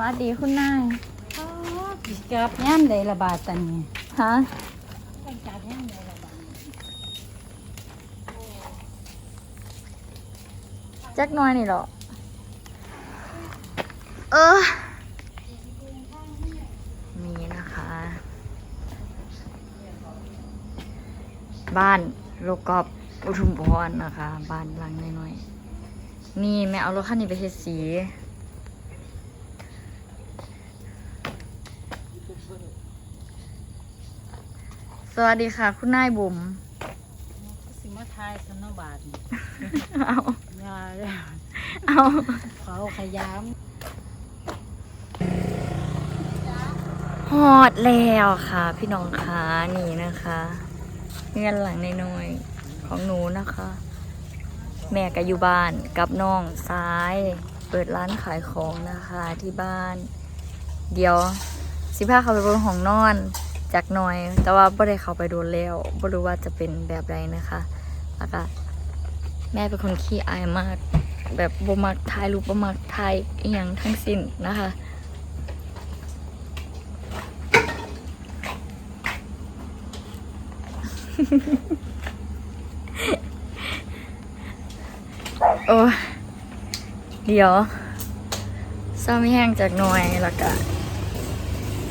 วัสดีคุณนายกับย่ามใดระบาดตันนี่ฮะกับย่ามใดระบาดจักหน้อยนี่เหรอเออนี่นะคะ บ้านโลกอบอุทุมพรนะคะ บ้านหลังน้อยๆนี่แม่เอารถคันนี้ไปเฮ็ดสี สวัสดีค่ะ คุณนายบุ๋มสิมาทายสนบาทนี่เอายาเลยเอาเขาขยามฮอดแล้วค่ะ พี่น้องคะนี่นะคะเงื่อนหลังน้อยๆของหนูนะคะ แม่ก็อยู่บ้านกับน้องซ้าย เปิดร้านขายของนะคะที่บ้าน เดี๋ยวสิพาเขาไปเบนห้องนอน จากหน่อย แต่ว่าไม่ได้เข้าไปดนแล้วไม่รู้ว่าจะเป็นแบบไรนะคะ แล้วก็แม่เป็นคนขี้อายมาก แบบบ่มักถ่ายรูปบ่มักถ่ายอหย่างทั้งสิ้นนะคะโอ้เดี๋ยวซ้อมแห้งจากหน่อยแล้วก็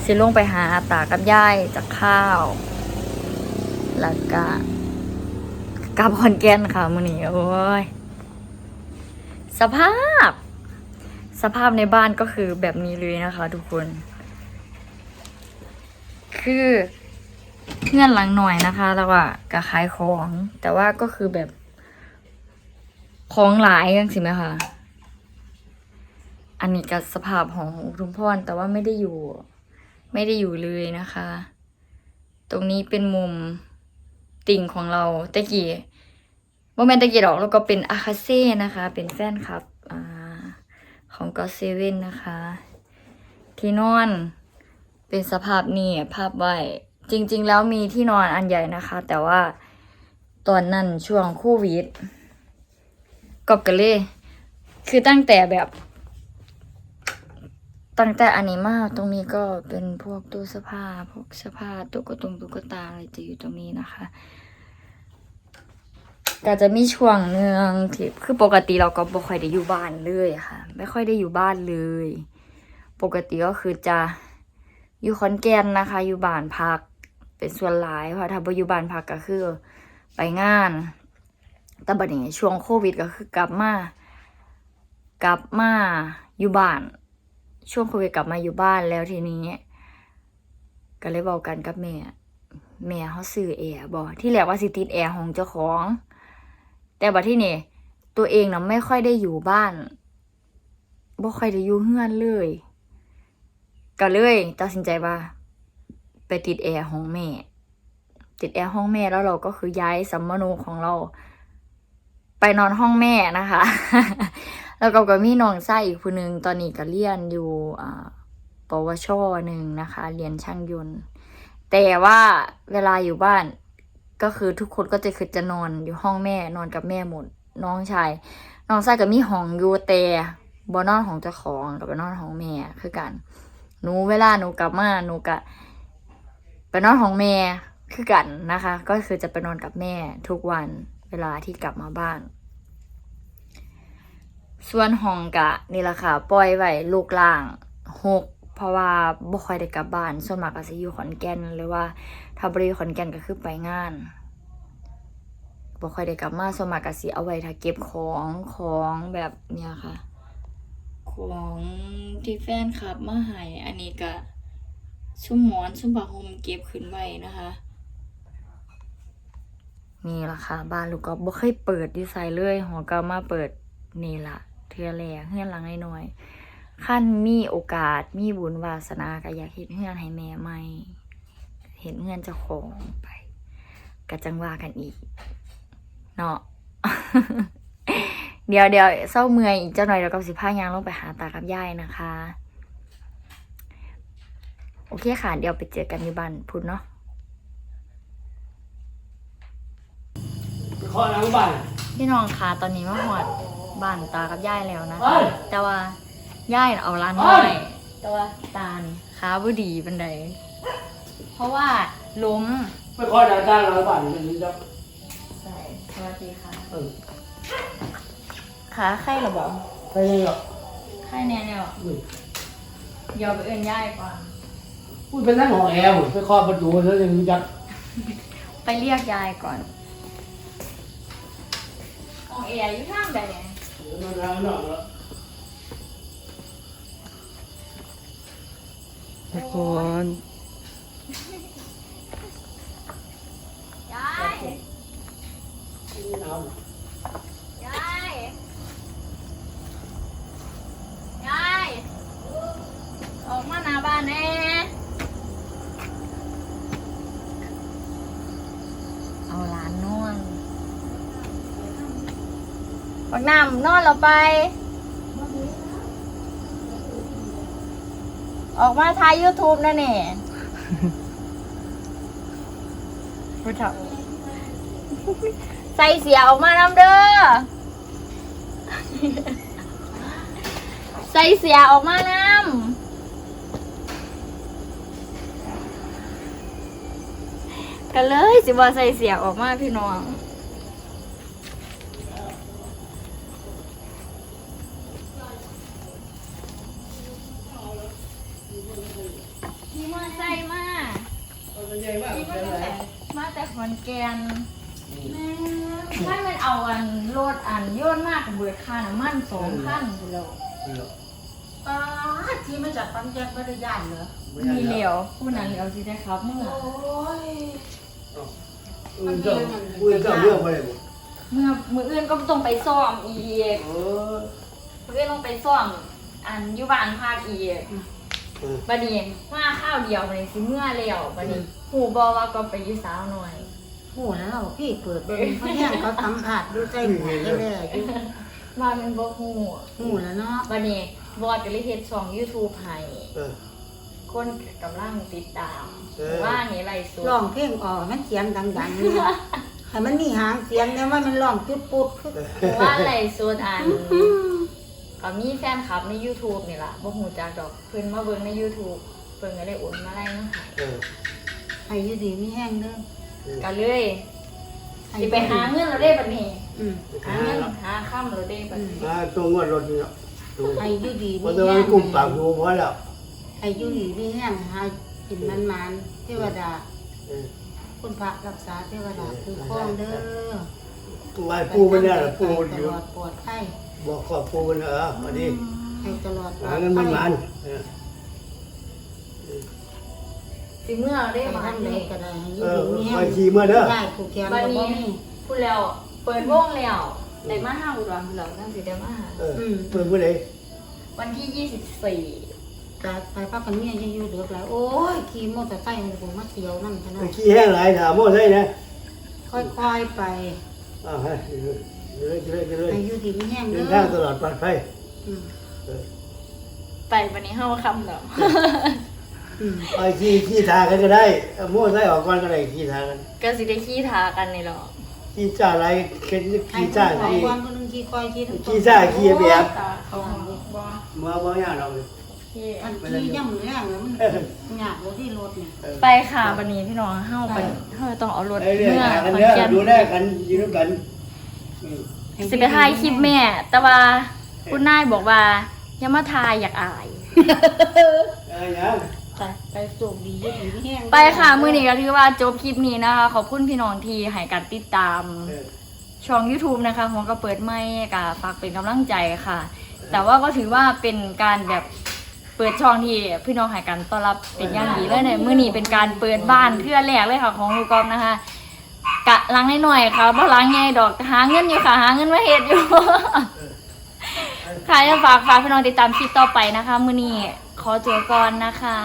สิลงไปหาตากับยายจากข้าว แล้วก็กลับคอนแกนค่ะมือนี้โอ้ย สภาพ สภาพในบ้านก็คือแบบนี้เลยนะคะ ทุกคน คือเงื่อนหลังหน่อยนะคะแล้วว่าก็ขายของ แต่ว่าก็คือแบบ ของหลายยังสิไหมคะอันนี้ก็สภาพของอุทุมพรแต่ว่าไม่ได้อยู่ ไม่ได้อยู่เลยนะคะ ตรงนี้เป็นมุมติ่งของเราตะกี้โมเมนตะกี้ดอกแล้วก็เป็นอาคาเซ่นะคะ เป็นแฟนคลับอของก็เซเว่นนะคะ ที่นอนเป็นสภาพนี้ภาพไว้จริง ๆ แล้วมีที่นอนอันใหญ่นะคะ แต่ว่าตอนนั้นช่วงโควิดกอบกันเลย คือตั้งแต่แบบ ตั้งแต่อันนี้มาตรงนี้ก็เป็นพวกตู้เสื้อผ้า พวกเสื้อผ้าตุ๊กตุงตุ๊กตาอะไรจะอยู่ตรงนี้นะคะแต่จะมีช่วงหนึ่งที่คือปกติเราก็บ่ค่อยได้อยู่บ้านเลยค่ะ ไม่ค่อยได้อยู่บ้านเลย ปกติก็คือจะอยู่ขอนแก่นนะคะ อยู่บ้านพักเป็นส่วนหลายเพราะถ้าบ่อยู่บ้านพักก็คือไปงาน แต่บัดนี้ช่วงโควิดก็คือกลับมากลับมาอยู่บ้าน ช่วงโควิดกลับมาอยู่บ้านแล้วทีนี้ ก็เลยบอกกันกับแม่แม่เขาซื้อแอร์บอที่แรกว่าสิติดแอร์ของเจ้าของ แต่บัดที่นี่ตัวเองนะไม่ค่อยได้อยู่บ้านบ่ค่อยได้อยู่เฮือนเลย ก็เลยตัดสินใจว่า ไปติดแอร์ของแม่ ติดแอร์ห้องแม่แล้วเราก็คือย้ายสัมมโนของเรา ไปนอนห้องแม่นะคะ แล้วก็ก็มีน้องชายอีกคนนึงตอนนี้ก็เรียนอยู่ปวชหนึ่งนะคะ เรียนช่างยนต์ แต่ว่าเวลาอยู่บ้านก็คือทุกคนก็จะคือจะนอนอยู่ห้องแม่นอนกับแม่หมดน้องชายน้องชายก็มีห้องอยู่แต่บนอนของเจ้าของกับไปนอนของแม่คือกันหนูเวลาหนูกลับมาหนูก็ไปนอนของแม่คือกันนะคะ ก็คือจะไปนอนกับแม่ทุกวันเวลาที่กลับมาบ้าน ส่วนห้องกะนี่แหละค่ะ ปล่อยไว้ลูกล่างหกเพราะว่าบ่ค่อยได้กลับบ้าน ส่วนมากก็สิอยู่ขอนแก่นหรือว่าถ้าบ่ได้อยู่ขอนแก่นก็คือไปงานบ่ค่อยได้กลับมาส่วนมากก็สิเอาไว้ถ้าเก็บของของแบบเนี่ยค่ะ ของที่แฟนคลับมาให้อันนี้ก็ชุ่มหมอนชุ่มผ้าห่มเก็บขึ้นไว้นะคะนี่ล่ะค่ะ บ้านลูกก็บ่เคยเปิดดีไซน์เลยหัวก็มาเปิดนี่ล่ะ เทือแรกเฮือนหลังน้อยๆขั้นมีโอกาสมีบุญวาสนาก็อยากเฮ็ดเฮือนให้แม่ใหม่เห็นเฮือนเจ้าของไปก็จังว่ากันอีกเนาะเดี๋ยวเดี๋ยวเศร้าเมื่อยอีกเจ้าหน่อยแล้วก็สิพายางลงไปหาตากับยายนะคะ โอเคค่ะ เดี๋ยวไปเจอกันอยู่บ้านพุธเนาะขอน้ำบ้าน พี่น้องคะตอนนี้มาหอดบ้านตากับยายแล้วนะเอ้คะยแต่ว่าย่ายน่ะเอาร้านน้อยแต่ว่าตานี่ขาบ่ดีบันไดเพราะว่าล้มไม่ค่อยได้จ้างเราบ้านอย่างนี้จ้ะใส่สวัสดีค่ะเออขาไข้หรอบอกไปยังหรอกไข้แน่เนี่ยอืมเดี๋ยวไปเอื่นย่ายก่อนพูดเป็นนั่งหอแอร์ผมไปเคาะประตูแล้วยังรู้จัก ไปเรียกยายก่อน ของเอ๋อยู่ทางใดเนี่ยนั่งนั่งนั่งแล้วทุกคน ยายยายยายออกมาหน้าบ้านแน่เอาหลานนอน บักน้ำนอนเราไป ออกมาทาย YouTube นะเนี่ยผู้เฒ่าใส่เสียออกมานำเด้อ ใส่เสียออกมานำกันเลยสิบ่ใส่เสียออกมาพี่น้อง พี่มาใส่มา มาแต่ขอนแก่นแม่ถ้ามันเอาอันรถอันโยนมากกับเบิดค่าน้ำมันสองพันกูแล้วป้าที่มาจากปั๊มแยกไม่ได้ย่านเหรอมีเหลียวผู้นั้นเหลียวสิได้ครับเมื่อโอ้ยอืมเจ้าคุยเจ้าเรื่องไปเลยเมื่อมืออื่นก็ต้องไปซ่อมอีกเออมืออื่นต้องไปซ่อมอันอยุบานภาคอีกเออบัดนี้มาข้าวเดียวบัดนี้สิเมื่อแล้วบัดนี้หูบอว่าก็ไปอยืสาวหน่อย โหแล้วพี่เปิดเบิ่งเขาแย่งเขาทำผัดดูใจหมดเลยอยู่มาเป็นบ่หูหูแล้วเนาะบัดนี้บอดก็เลยเฮ็ดช่อง YouTube ให้เออ คนกำลังติดตามเออ ว่านี่ไรสุดร้องเพลงออกมันเสียงดังๆเนี่ยให้มันมีหางเสียงเนี่ยว่ามันร้องจุดปุ๊ดคือ ว่าไรสุดอัน ก็มีแฟนคลับใน YouTube นี่ล่ะบ่ฮู้จักดอกเพิ่นมาเบิ่งใน YouTube เพิ่นก็เลยโอนมาไล่มาให้เออให้อยู่ดีไม่แห้งเด้อก็เลยสิไปหาเงินเราได้บัดนี้อืมหาเงินหาค่ำเราได้บัดนี้มาตัวงวดรถนี่เนาะดูให้อยู่ดีพไม่อตัวแห้นั้นงกลุ่มปากดูพอแล้วให้อยู่ดีไม่แห้งให้กินมันมันๆเทวดา เออคุณพระรักษาเทวดาคือครองเด้อไหว้ปู่มันเนี่ยปู่ตอยู่ลอดปลอดภัย บอกขอบปู่มันเออมาดิให้ตลอดปลอหาดเงินมันภัมัยนเออสิเมื่อเราได้ไปมาทางไหนนี่ก็ได้ให้อเอยู่อดีมีไปแห้งขี่มาเด้อได้ผูกแขนบัก็ดบ่นี้มีพูดแล้วเปิดวงแล้วได้มาหาอุดรแล้วจังสิได้มาหาเออเปิดเมื่อไหร่วันที่24แต่ไปพักกันเมียยังอยู่เดือกแล้วโอ้ยขี่มอเตอร์ไซค์มันคงมาเที่ยวนั่นขนาไปดขี่แห้งหลายถามโม่ใช่นะค่อยๆไปอ่า ให้เลยเลยเลยให้อยู่ดีมีแห้งเดิเด้นทางตอลอดปลอดภัยอืมเออไปวันนี้เฮาคำแล้วอืมไปขี่ขี่ทางกันก็ได้เอาโม่ใช่ออกก่อนก็ได้ขี่ทางกันก็สิได้ขี้ทากันนี่หรอขี่จ้าอะไรเข็นให้ขี่คจ้านของขี่ความคนหนึงขี่คอยขี่ทั้งขี่จ้าขี่แบบตาเขาบ่เมื่อเมื่อยากเราเลยขี้อันขี่ย่ำแรงแล้วมันหยาบรถที่รถเนี่ยไปค่ะวันนี้พี่น้องเฮาไปเฮาต้องเอารถไอ้เรื่องเมื่อหากันขอนเด้อแก่นดูแลกันยืนกันอืม สิไปถ่ายคลิปแม่ แต่ว่าคุณนายบอกว่าอย่ามาถ่ายอยากอาย เออยังไปไปสูบดีอยู่ดีมีแห้งไปค่ะ มื้อนี้ก็ถือว่าจบคลิปนี้นะคะ ขอบคุณพี่น้องที่ให้การติดตาม เออช่อง YouTube นะคะของก็เปิดไม่กับฝากเป็นกำลังใจค่ะ แต่ว่าก็ถือว่าเป็นการแบบเปิดช่องที่พี่น้องให้การต้อนรับเป็นอย่างดีเลยในมื้อนี้เป็นการเปิดบ้านเทื่อแรกเลยค่ะของลูกกอมนะคะ กะล้างหน่อยๆค่ะบ่ล้างใหญ่ดอกหาเงินอยู่ค่ะ หาเงินมาเฮ็ดอยู่ ค่ะจะฝากฝากพี่น้องติดตามคลิปต่อไปนะคะมื้อนี้ขอตัวก่อนนะคะ